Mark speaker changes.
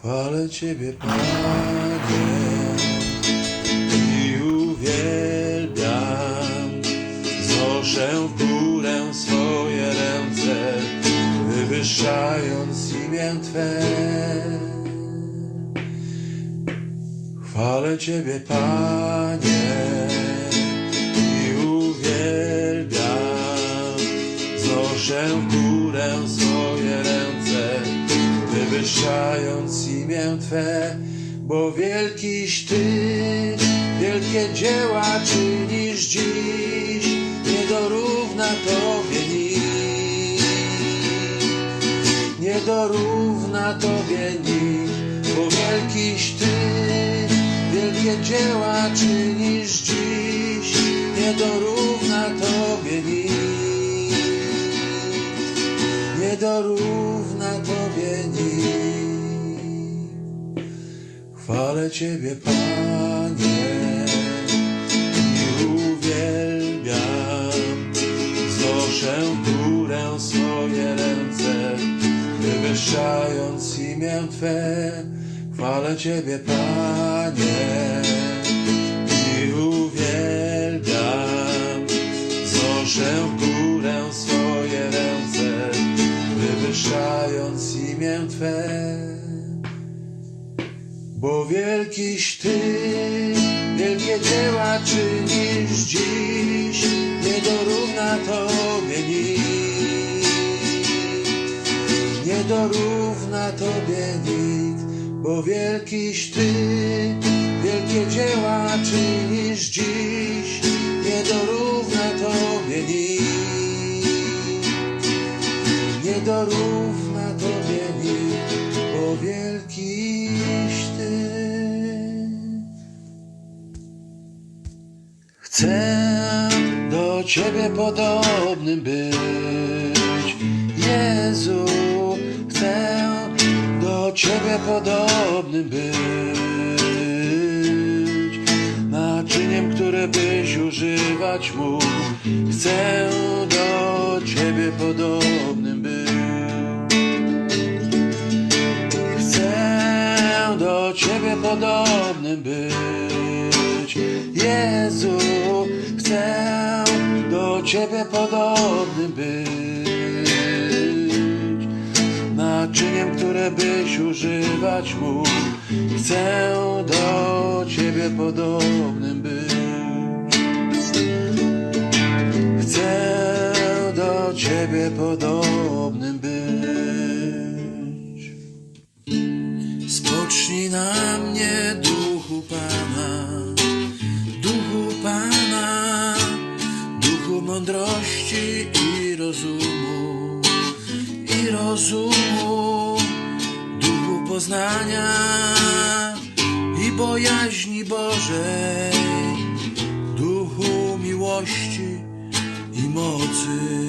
Speaker 1: Chwalę Ciebie, Panie, i uwielbiam. Znoszę w górę swoje ręce, wywyższając imię Twe. Chwalę Ciebie, Panie, i uwielbiam. Znoszę w górę wywyższając imię Twe, bo wielkiś Ty, wielkie dzieła czynisz dziś, nie dorówna Tobie nikt, nie dorówna Tobie nikt, bo wielkiś Ty, wielkie dzieła czynisz dziś, nie dorówna Tobie nikt nie dorówna Chwalę Ciebie, Panie, i uwielbiam. Znoszę górę swoje ręce, wywyższając imię Twe. Chwalę Ciebie, Panie, i uwielbiam. Znoszę górę swoje ręce, wywyższając imię Twe. Bo wielkiś Ty, wielkie dzieła czynisz dziś, nie dorówna Tobie nikt. Nie dorówna Tobie nikt, bo wielkiś Ty, wielkie dzieła czynisz dziś, nie dorówna Tobie nikt. Nie dorówna Tobie nikt, bo wielkiś Ty. Chcę do Ciebie podobnym być, Jezu. Chcę do Ciebie podobnym być, naczyniem, które byś używać mógł. Chcę do Ciebie podobnym być. Ciebie podobnym być. Jezu, chcę do Ciebie podobnym być. Naczyniem, które byś używać mógł. Chcę do Ciebie podobnym być. Chcę do Ciebie podobnym duchu Pana, duchu Pana, duchu mądrości i rozumu, i rozumu, duchu poznania i bojaźni Bożej, duchu miłości i mocy.